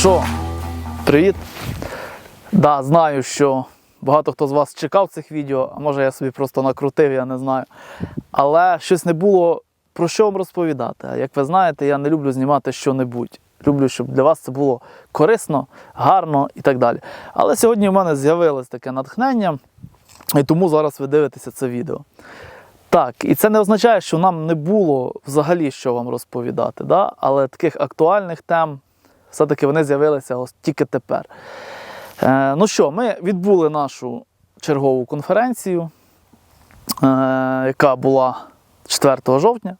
що, привіт. Да, знаю, що багато хто з вас чекав цих відео, а може я собі просто накрутив, я не знаю. Але щось не було про що вам розповідати. А як ви знаєте, я не люблю знімати що-небудь. Люблю, щоб для вас це було корисно, гарно і так далі. Але сьогодні в мене з'явилось таке натхнення, і тому зараз ви дивитеся це відео. Так, і це не означає, що нам не було взагалі що вам розповідати, да? але таких актуальних тем все-таки вони з'явилися ось тільки тепер. Е, ну що, ми відбули нашу чергову конференцію, е, яка була 4 жовтня.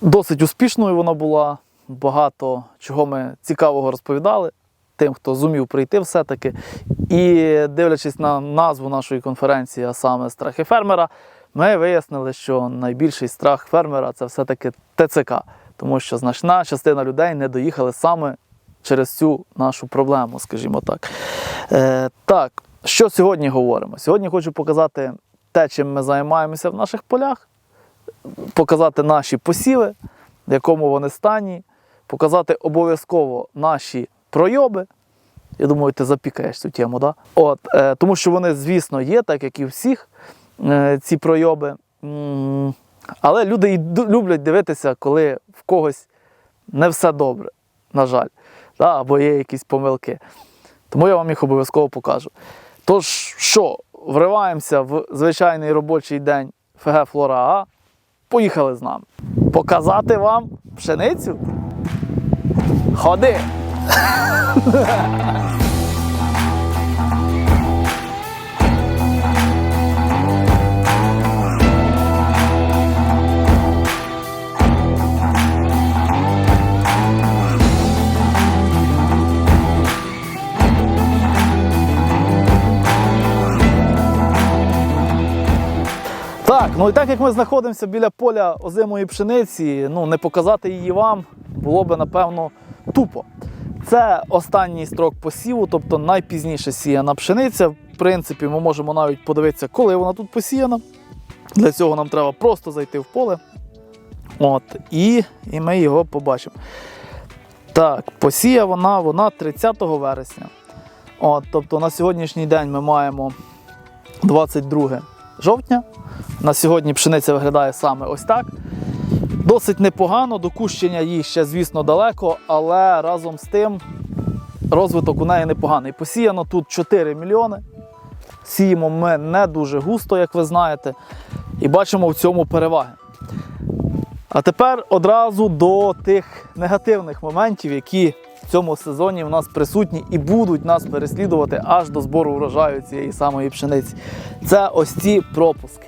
Досить успішною вона була. Багато чого ми цікавого розповідали тим, хто зумів прийти все-таки. І дивлячись на назву нашої конференції, а саме страхи фермера, ми вияснили, що найбільший страх фермера це все-таки ТЦК, тому що значна частина людей не доїхали саме через цю нашу проблему, скажімо так. Е, так, що сьогодні говоримо? Сьогодні хочу показати те, чим ми займаємося в наших полях, показати наші посіви, в якому вони стані, показати обов'язково наші пройоби. Я думаю, ти запікаєш цю тему, да? От, е, тому що вони, звісно, є, так як і всіх е, ці пройоби. М, Але люди і люблять дивитися, коли в когось не все добре, на жаль, да? або є якісь помилки. Тому я вам їх обов'язково покажу. Тож, що, вриваємося в звичайний робочий день ФГ Флора А. Поїхали з нами. Показати вам пшеницю? Ходи! ну і так як ми знаходимося біля поля озимої пшениці, ну не показати її вам було би напевно тупо. Це останній строк посіву, тобто найпізніше сіяна пшениця. В принципі, ми можемо навіть подивитися, коли вона тут посіяна. Для цього нам треба просто зайти в поле. От, і, і ми його побачимо. Так, посія вона, вона 30 вересня. От, тобто на сьогоднішній день ми маємо 22 жовтня. На сьогодні пшениця виглядає саме ось так. Досить непогано, до кущення їй ще, звісно, далеко, але разом з тим розвиток у неї непоганий. Посіяно тут 4 мільйони. Сіємо ми не дуже густо, як ви знаєте, і бачимо в цьому переваги. А тепер одразу до тих негативних моментів, які цьому сезоні в нас присутні і будуть нас переслідувати аж до збору врожаю цієї самої пшениці. Це ось ці пропуски.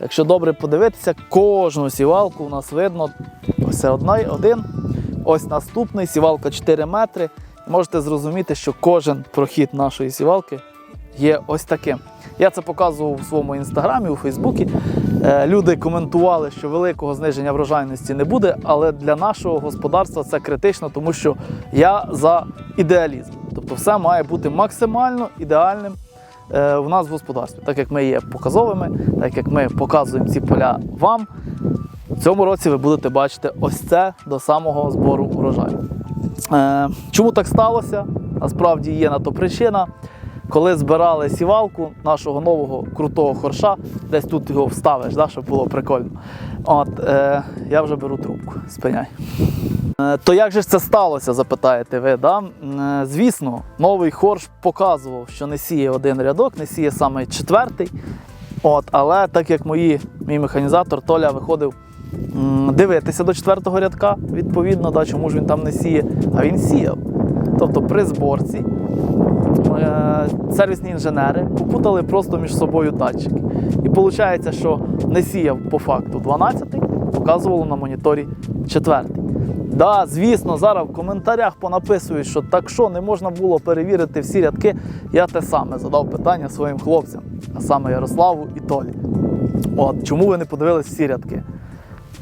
Якщо добре подивитися, кожну сівалку у нас видно ось один, ось наступний, сівалка 4 метри. Можете зрозуміти, що кожен прохід нашої сівалки є ось таким. Я це показував у своєму інстаграмі, у Фейсбуці. Е, Люди коментували, що великого зниження врожайності не буде, але для нашого господарства це критично, тому що я за ідеалізм. Тобто все має бути максимально ідеальним е, в нас в господарстві, так як ми є показовими, так як ми показуємо ці поля вам. В цьому році ви будете бачити ось це до самого збору урожаю. Е, чому так сталося? Насправді є на то причина. Коли збирали сівалку нашого нового крутого хорша, десь тут його вставиш, да, щоб було прикольно. От, е, я вже беру трубку, спиняй. Е, То як же ж це сталося, запитаєте ви? Да? Е, Звісно, новий хорш показував, що не сіє один рядок, не сіє саме четвертий. От, але так як мої, мій механізатор Толя виходив дивитися до четвертого рядка, відповідно, да, чому ж він там не сіє, а він сіяв. Тобто при зборці сервісні інженери попутали просто між собою датчики. І виходить, що не сіяв по факту 12-й, показувало на моніторі 4 Да, звісно, зараз в коментарях понаписують, що так що не можна було перевірити всі рядки. Я те саме задав питання своїм хлопцям, а саме Ярославу і Толі. От, чому ви не подивились всі рядки?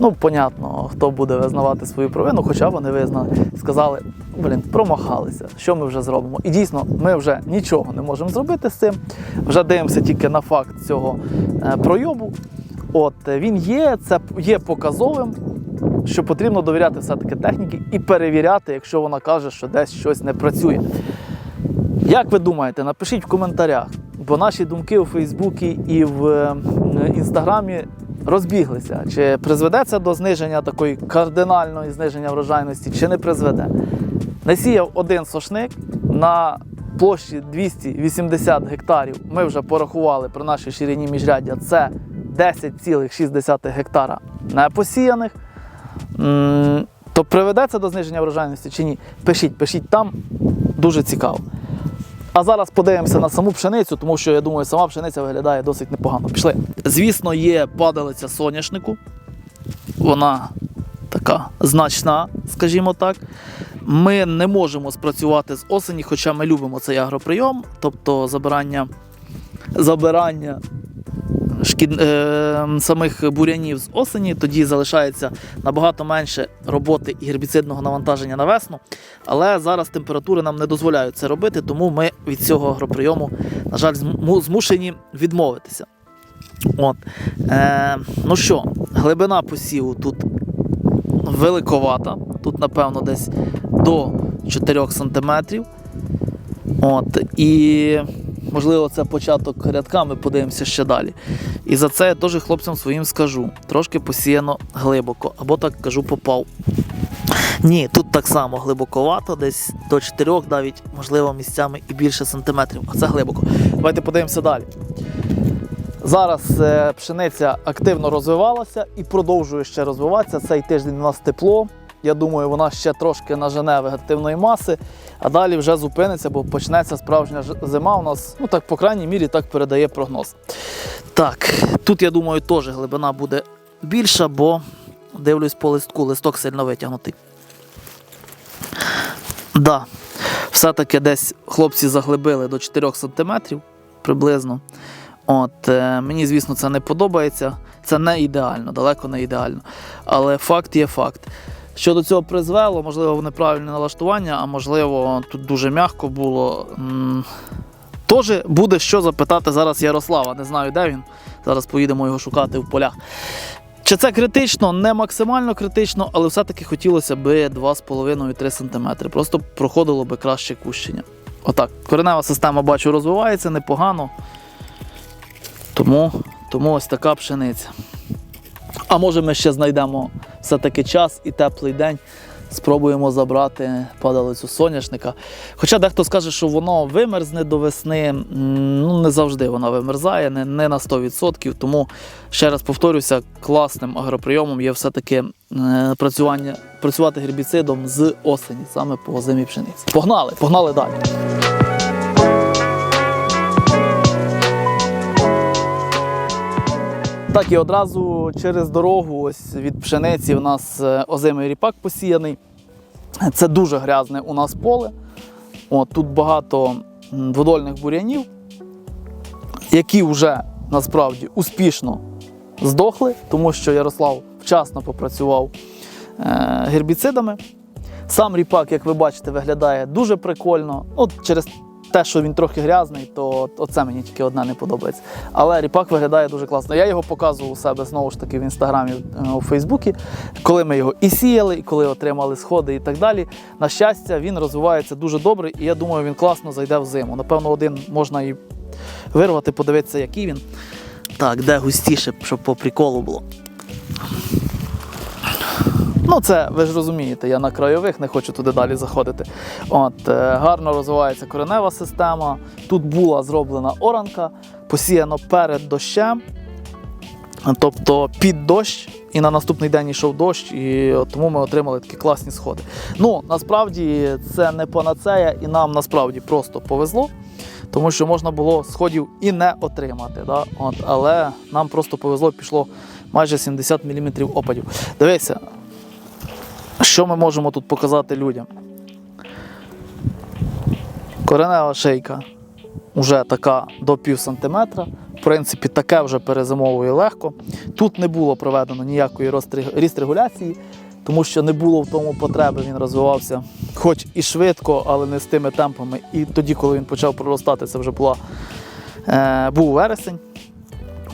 Ну, понятно, хто буде визнавати свою провину, хоча вони визнали. Сказали, блін, промахалися, що ми вже зробимо? І дійсно, ми вже нічого не можемо зробити з цим. Вже дивимося тільки на факт цього е, пройобу. От е, він є, це є показовим, що потрібно довіряти все-таки техніці і перевіряти, якщо вона каже, що десь щось не працює. Як ви думаєте, напишіть в коментарях, бо наші думки у Фейсбуці і в е, Інстаграмі розбіглися. Чи призведе це до зниження такої кардинальної зниження врожайності, чи не призведе. Насіяв один сошник на площі 280 гектарів. Ми вже порахували при нашій ширині міжряддя. Це 10,6 гектара непосіяних. То приведе це до зниження врожайності чи ні? Пишіть, пишіть там, дуже цікаво. А зараз подивимося на саму пшеницю, тому що я думаю, сама пшениця виглядає досить непогано. Пішли. Звісно, є падалиця соняшнику. Вона така значна, скажімо так. Ми не можемо спрацювати з осені, хоча ми любимо цей агроприйом, тобто забирання, забирання шкід... е... самих бурянів з осені, тоді залишається набагато менше роботи і гербіцидного навантаження на весну. Але зараз температури нам не дозволяють це робити, тому ми від цього агроприйому, на жаль, змушені відмовитися. От. Е... Ну що, глибина посіву тут великовата. Тут, напевно, десь до 4 см. От. І можливо, це початок рядка, ми подивимося ще далі. І за це я теж хлопцям своїм скажу. Трошки посіяно глибоко, або так кажу, попав. Ні, тут так само глибоковато, десь до 4, навіть, можливо, місцями і більше сантиметрів, а це глибоко. Давайте подивимося далі. Зараз е, пшениця активно розвивалася і продовжує ще розвиватися. Цей тиждень у нас тепло. Я думаю, вона ще трошки нажене вегетативної маси, а далі вже зупиниться, бо почнеться справжня зима. У нас, ну так, по крайній мірі, так передає прогноз. Так, тут я думаю, теж глибина буде більша, бо дивлюсь по листку, листок сильно витягнутий. Да, все-таки десь хлопці заглибили до 4 см приблизно. От, е, мені, звісно, це не подобається. Це не ідеально, далеко не ідеально. Але факт є факт. Що до цього призвело, можливо, в неправильне налаштування, а можливо, тут дуже м'яко було. М, Теж буде що запитати зараз Ярослава. Не знаю, де він. Зараз поїдемо його шукати в полях. Чи це критично? Не максимально критично, але все-таки хотілося б 2,5-3 см. Просто проходило би краще кущення. Отак. Коренева система, бачу, розвивається непогано. Тому, тому ось така пшениця. А може ми ще знайдемо все-таки час і теплий день. Спробуємо забрати падалицю соняшника. Хоча дехто скаже, що воно вимерзне до весни. Ну, не завжди вона вимерзає, не, не на 100%. Тому ще раз повторюся, класним агроприйомом є все-таки е, працювання, працювати гербіцидом з осені, саме по зимі пшениці. Погнали, погнали далі. Так, і одразу через дорогу, ось від пшениці, у нас е, озимий ріпак посіяний. Це дуже грязне у нас поле. От, тут багато дводольних бур'янів, які вже насправді успішно здохли, тому що Ярослав вчасно попрацював е, гербіцидами. Сам ріпак, як ви бачите, виглядає дуже прикольно. От через те, що він трохи грязний, то оце мені тільки одне не подобається. Але ріпак виглядає дуже класно. Я його показував у себе знову ж таки в інстаграмі е, у Фейсбуці, коли ми його і сіяли, і коли отримали сходи і так далі. На щастя, він розвивається дуже добре, і я думаю, він класно зайде в зиму. Напевно, один можна і вирвати, подивитися, який він. Так, де густіше, щоб по приколу було. Ну, це ви ж розумієте, я на крайових не хочу туди далі заходити. От, е, гарно розвивається коренева система. Тут була зроблена оранка, посіяно перед дощем, тобто під дощ, і на наступний день йшов дощ, і тому ми отримали такі класні сходи. Ну, насправді це не панацея, і нам насправді просто повезло. Тому що можна було сходів і не отримати. Да? От, але нам просто повезло, пішло майже 70 мм опадів. Дивися, що ми можемо тут показати людям? Коренева шийка вже така до пів сантиметра. В принципі, таке вже перезимовує легко. Тут не було проведено ніякої ріст-регуляції, тому що не було в тому потреби. Він розвивався хоч і швидко, але не з тими темпами. І тоді, коли він почав проростати, це вже була, е, був вересень.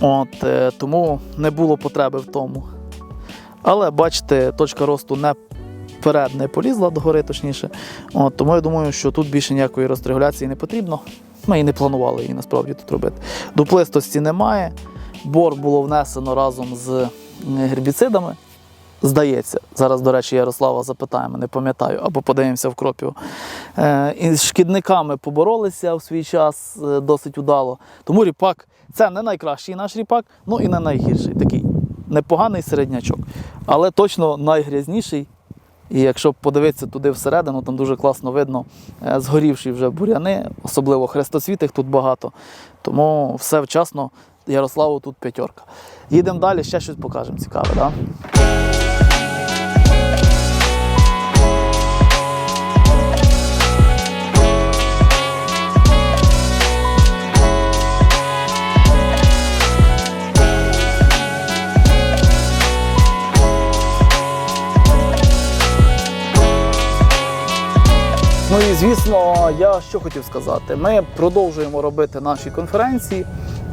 От, е, тому не було потреби в тому. Але бачите, точка росту не вперед не полізла догори, точніше. От, тому я думаю, що тут більше ніякої розрегуляції не потрібно. Ми і не планували її насправді тут робити. Дуплистості немає. Бор було внесено разом з гербіцидами. Здається, зараз, до речі, Ярослава запитаємо, не пам'ятаю, або подивимося в кропів. Е, з шкідниками поборолися в свій час е, досить удало. Тому ріпак це не найкращий наш ріпак, ну і не найгірший. Такий непоганий середнячок, але точно найгрязніший. І якщо подивитися туди всередину, там дуже класно видно е, згорівші вже буряни, особливо хрестоцвітих тут багато. Тому все вчасно. Ярославу тут п'ятерка. Їдемо далі, ще щось покажемо цікаве. Да? Я що хотів сказати. Ми продовжуємо робити наші конференції,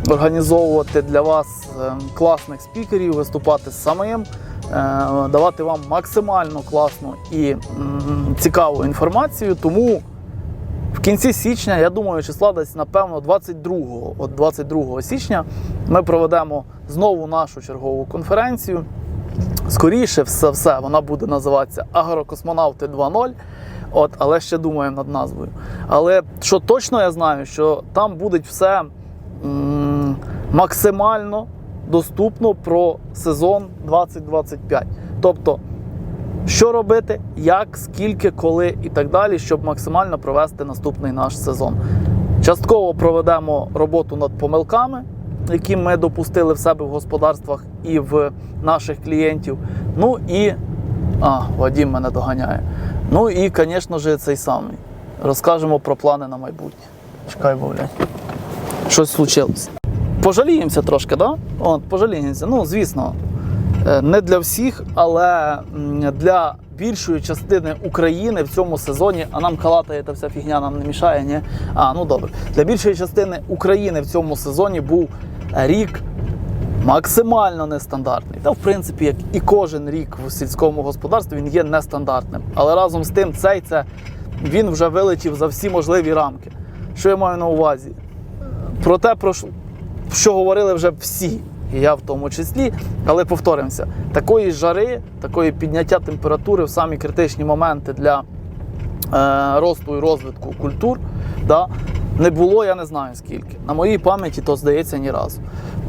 організовувати для вас е, класних спікерів, виступати самим, е, давати вам максимально класну і цікаву інформацію. Тому в кінці січня, я думаю, числа десь, напевно, 22-го, от 22 січня ми проведемо знову нашу чергову конференцію. Скоріше все, все вона буде називатися Агрокосмонавти 2.0. От, але ще думаємо над назвою. Але що точно я знаю, що там буде все м, максимально доступно про сезон 2025. Тобто, що робити, як, скільки, коли і так далі, щоб максимально провести наступний наш сезон. Частково проведемо роботу над помилками, які ми допустили в себе в господарствах і в наших клієнтів. Ну і а, Вадім мене доганяє. Ну і, звісно ж, цей самий. Розкажемо про плани на майбутнє. Чекай, блядь. Щось случилось. Пожаліємося трошки, да? От, пожаліємося. Ну, звісно, е, не для всіх, але для більшої частини України в цьому сезоні, а нам калатає та вся фігня нам не мішає, ні? А, ну добре. Для більшої частини України в цьому сезоні був рік максимально нестандартний. Та, в принципі, як і кожен рік в сільському господарстві, він є нестандартним. Але разом з тим, цей це він вже вилетів за всі можливі рамки. Що я маю на увазі? Про те, про що- говорили вже всі, і я в тому числі. Але повторимося, такої жари, такої підняття температури в самі критичні моменти для е, росту і розвитку культур, да, не було, я не знаю скільки. На моїй пам'яті то здається ні разу.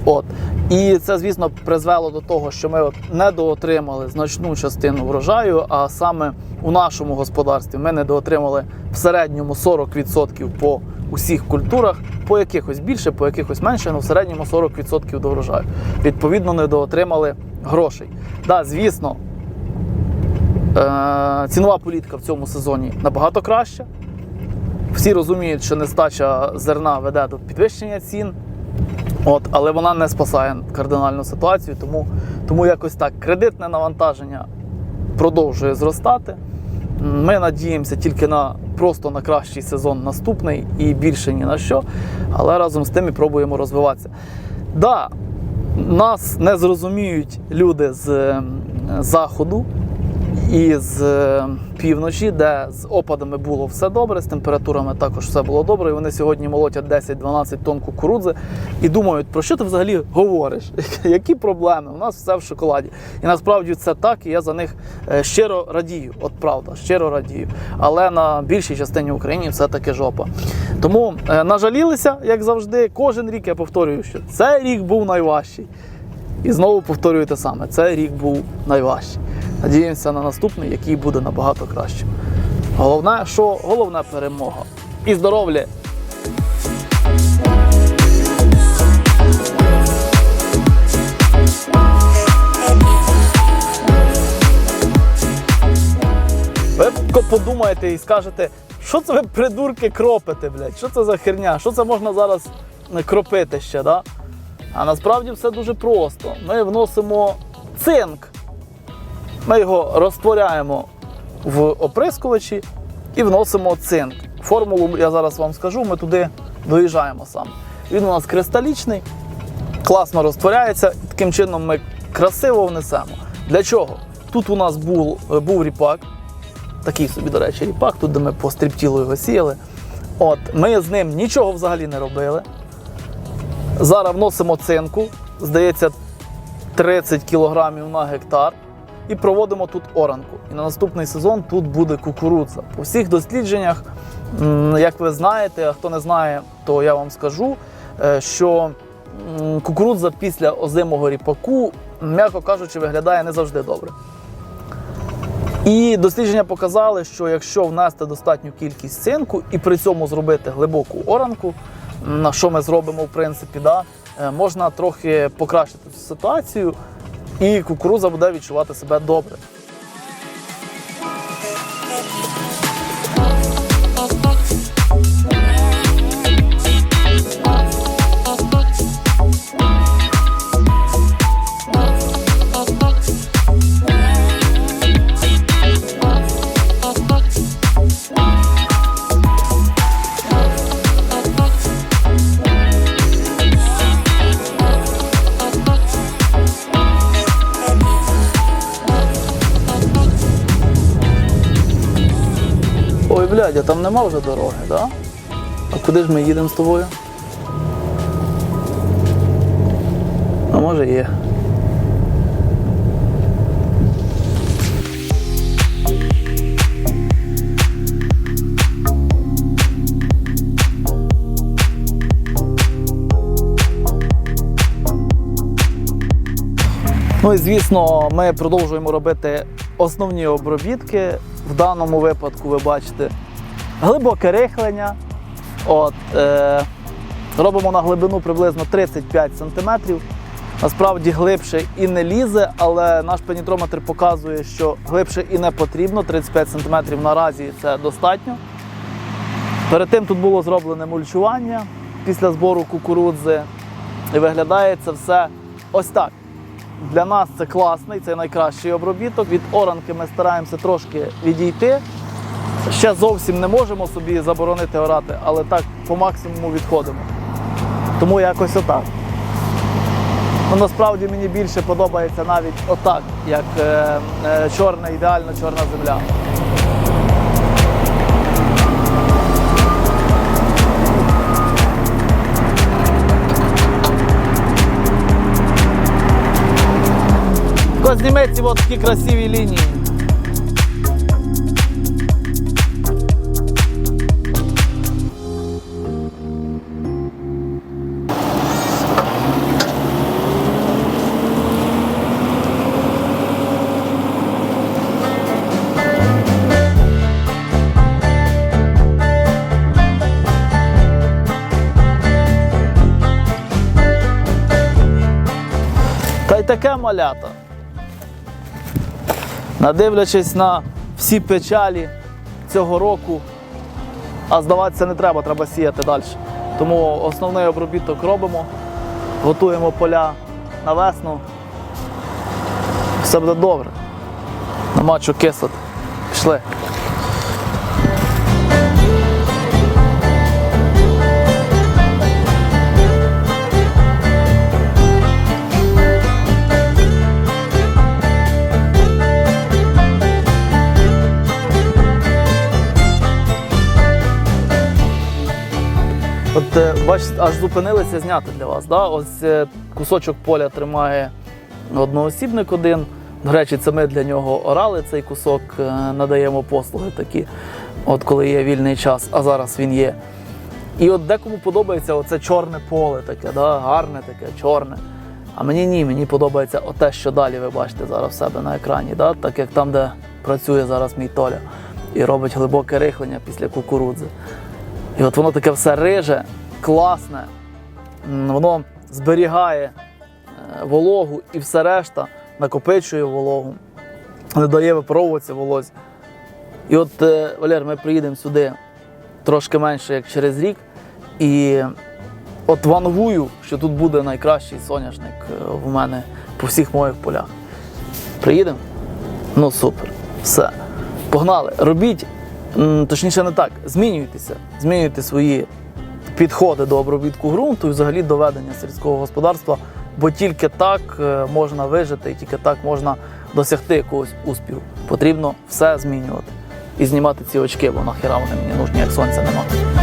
От. І це, звісно, призвело до того, що ми от недоотримали значну частину врожаю, а саме у нашому господарстві ми недоотримали в середньому 40% по усіх культурах, по якихось більше, по якихось менше, але в середньому 40% до врожаю. Відповідно, недоотримали грошей. Да, звісно, е- цінова політика в цьому сезоні набагато краща. Всі розуміють, що нестача зерна веде до підвищення цін. От, але вона не спасає кардинальну ситуацію, тому, тому якось так кредитне навантаження продовжує зростати. Ми надіємося тільки на просто на кращий сезон наступний і більше ні на що. Але разом з тим і пробуємо розвиватися. Да, нас не зрозуміють люди з е, заходу і з е, півночі, де з опадами було все добре, з температурами також все було добре. І вони сьогодні молотять 10-12 тонн кукурудзи і думають, про що ти взагалі говориш? Які проблеми? У нас все в шоколаді. І насправді це так, і я за них е, щиро радію. От правда, щиро радію. Але на більшій частині України все-таки жопа. Тому е, нажалілися, як завжди. Кожен рік я повторюю, що цей рік був найважчий. І знову повторюю те саме: цей рік був найважчий. Надіємося на наступний, який буде набагато кращим. Головне, що головне перемога. І здоров'я! Ви подумаєте і скажете, що це ви придурки кропите, блядь? Що це за херня? Що це можна зараз кропити ще, да? А насправді все дуже просто. Ми вносимо цинк. Ми його розтворяємо в оприскувачі і вносимо цинк. Формулу я зараз вам скажу, ми туди доїжджаємо сам. Він у нас кристалічний, класно розтворяється, таким чином ми красиво внесемо. Для чого? Тут у нас був, був ріпак, такий собі, до речі, ріпак, тут де ми по стріптілу його сіяли. От, ми з ним нічого взагалі не робили. Зараз вносимо цинку, здається, 30 кілограмів на гектар. І проводимо тут оранку. І на наступний сезон тут буде кукурудза. По всіх дослідженнях, як ви знаєте, а хто не знає, то я вам скажу, е, що кукурудза після озимого ріпаку, м'яко кажучи, виглядає не завжди добре. І дослідження показали, що якщо внести достатню кількість цинку і при цьому зробити глибоку оранку, на що ми зробимо в принципі, да, е, можна трохи покращити цю ситуацію, і кукурудза буде відчувати себе добре. А там нема вже дороги, да? А куди ж ми їдемо з тобою? А може є. Ну і звісно, ми продовжуємо робити основні обробітки. В даному випадку ви бачите глибоке рихлення. От, е, робимо на глибину приблизно 35 см. Насправді глибше і не лізе, але наш пенітрометр показує, що глибше і не потрібно. 35 см наразі це достатньо. Перед тим тут було зроблене мульчування після збору кукурудзи. І виглядає це все ось так. Для нас це класний, це найкращий обробіток. Від оранки ми стараємося трошки відійти. Ще зовсім не можемо собі заборонити орати, але так по максимуму відходимо. Тому якось отак. Ну, насправді мені більше подобається навіть отак, як е, е, чорна, ідеально чорна земля. Зніми от такі красиві лінії. Та й таке малята. Надивлячись на всі печалі цього року, а здаватися не треба, треба сіяти далі. Тому основний обробіток робимо, готуємо поля на весну. Все буде добре. Що кислити. Пішли. От е, бачите, аж зупинилися зняти для вас. Да? Ось е, кусочок поля тримає одноосібник один. До речі, це ми для нього орали цей кусок, е, надаємо послуги такі, от коли є вільний час, а зараз він є. І от декому подобається оце чорне поле таке, да? гарне таке, чорне. А мені ні, мені подобається оте, що далі ви бачите зараз в себе на екрані, да? так як там, де працює зараз мій Толя, і робить глибоке рихлення після кукурудзи. І от воно таке все риже, класне, воно зберігає е, вологу і все решта накопичує вологу, не дає випаровуватися волозі. І от, е, Валер, ми приїдемо сюди трошки менше, як через рік, і от вангую, що тут буде найкращий соняшник е, в мене по всіх моїх полях. Приїдемо? Ну супер. Все. Погнали. Робіть, точніше, не так, змінюйтеся, змінюйте свої підходи до обробітку ґрунту і взагалі до ведення сільського господарства, бо тільки так е, можна вижити і тільки так можна досягти якогось успіху, потрібно все змінювати. І знімати ці очки, бо нахіра вони мені нужні, як сонця нема.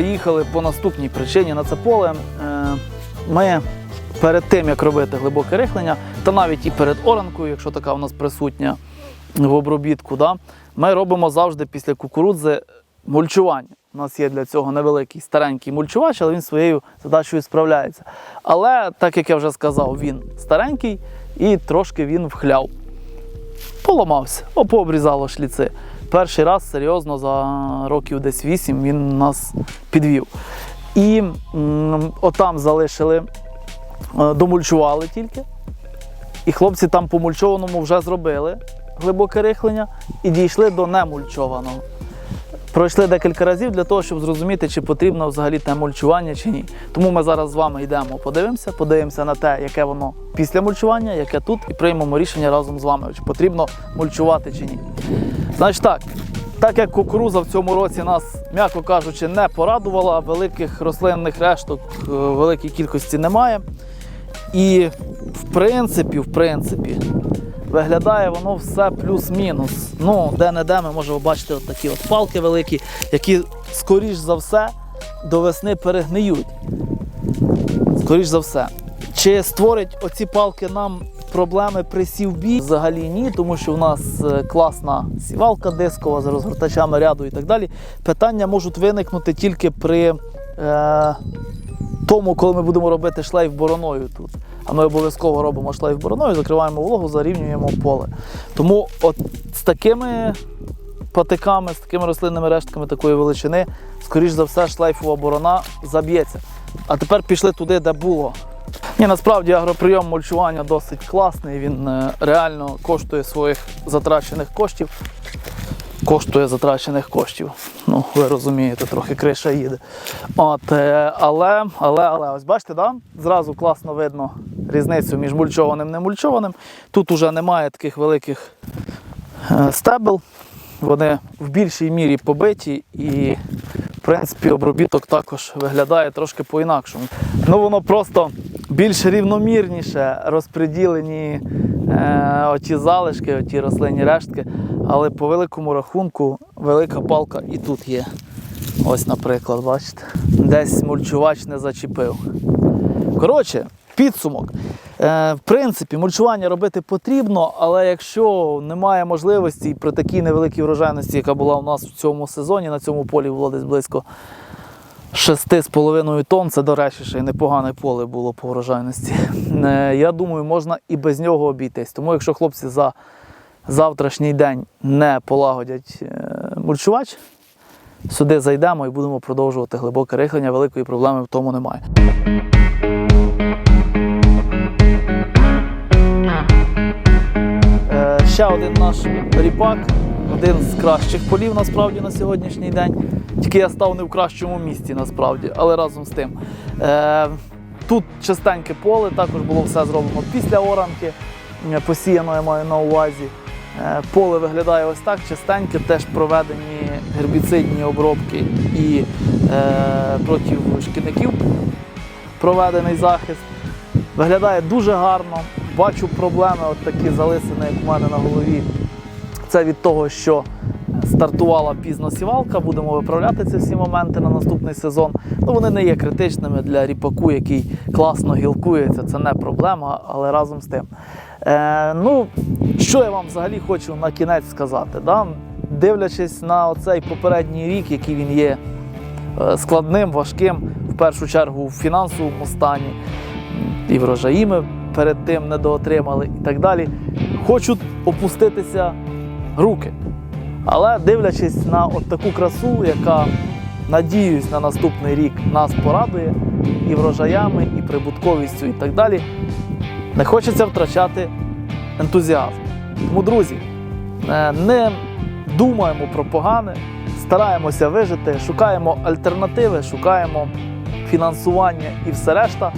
Приїхали по наступній причині на це поле. Е, Ми перед тим, як робити глибоке рихлення, та навіть і перед оранкою, якщо така у нас присутня в обробітку, да, ми робимо завжди після кукурудзи мульчування. У нас є для цього невеликий старенький мульчувач, але він своєю задачею справляється. Але, так як я вже сказав, він старенький і трошки він вхляв поламався, о, пообрізало шліци. Перший раз серйозно за років десь вісім він нас підвів. І отам залишили, е, домульчували тільки. І хлопці там по мульчованому вже зробили глибоке рихлення і дійшли до немульчованого. Пройшли декілька разів для того, щоб зрозуміти, чи потрібно взагалі те мульчування чи ні. Тому ми зараз з вами йдемо, подивимося, подивимося на те, яке воно після мульчування, яке тут, і приймемо рішення разом з вами, чи потрібно мульчувати чи ні. Значить так, так як кукуруза в цьому році нас, м'яко кажучи, не порадувала, великих рослинних решток е, великій кількості немає. І в принципі, в принципі, виглядає воно все плюс-мінус. Ну, де-не-де ми можемо бачити от такі от палки великі, які, скоріш за все, до весни перегниють. Скоріш за все. Чи створять оці палки нам проблеми при сівбі? Взагалі ні, тому що в нас е, класна сівалка дискова з розгортачами ряду і так далі. Питання можуть виникнути тільки при е, тому, коли ми будемо робити шлейф бороною тут. А ми обов'язково робимо шлейф бороною, закриваємо вологу, зарівнюємо поле. Тому от з такими патиками, з такими рослинними рештками такої величини, скоріш за все, шлейфова борона заб'ється. А тепер пішли туди, де було. Ні, насправді агроприйом мульчування досить класний, він е, реально коштує своїх затрачених коштів. Коштує затрачених коштів. Ну, ви розумієте, трохи криша їде. От, е, але, але, але, ось бачите, да? зразу класно видно різницю між мульчованим і немульчованим. Тут уже немає таких великих е, стебел. Вони в більшій мірі побиті і, в принципі, обробіток також виглядає трошки по-інакшому. Ну, воно просто більш рівномірніше розподілені е, оті залишки, оті рослинні рештки. Але по великому рахунку велика палка і тут є. Ось, наприклад, бачите, десь мульчувач не зачепив. Коротше, підсумок. Е, в принципі, мульчування робити потрібно, але якщо немає можливості при такій невеликій врожайності, яка була у нас в цьому сезоні, на цьому полі було десь близько 6,5 тонн, це, до речі, ще й непогане поле було по врожайності. Е, я думаю, можна і без нього обійтись. Тому якщо хлопці за завтрашній день не полагодять е, мульчувач, сюди зайдемо і будемо продовжувати глибоке рихлення, великої проблеми в тому немає. Е, Ще один наш ріпак, один з кращих полів насправді на сьогоднішній день. Тільки я став не в кращому місці насправді, але разом з тим. Е, Тут чистеньке поле, також було все зроблено після оранки, е, посіяно я маю на увазі. Е, Поле виглядає ось так, чистеньке, теж проведені гербіцидні обробки і е, проти шкідників проведений захист. Виглядає дуже гарно. Бачу проблеми, от такі залисини, як у мене на голові. Це від того, що стартувала пізно сівалка, будемо виправляти ці всі моменти на наступний сезон. Ну, вони не є критичними для ріпаку, який класно гілкується, це не проблема, але разом з тим. Е, ну, що я вам взагалі хочу на кінець сказати? Да? Дивлячись на оцей попередній рік, який він є е, складним, важким, в першу чергу в фінансовому стані, і врожаї ми перед тим недоотримали і так далі. Хочуть опуститися руки. Але дивлячись на от таку красу, яка, надіюсь, на наступний рік нас порадує і врожаями, і прибутковістю, і так далі, не хочеться втрачати ентузіазм. Тому, друзі, е, не думаємо про погане, стараємося вижити, шукаємо альтернативи, шукаємо фінансування і все решта.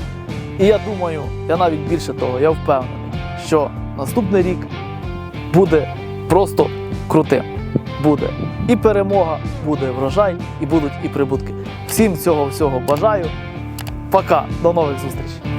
І я думаю, я навіть більше того, я впевнений, що наступний рік буде просто крутим. Буде і перемога, буде врожай, і будуть і прибутки. Всім цього всього бажаю. Пока, до нових зустрічей.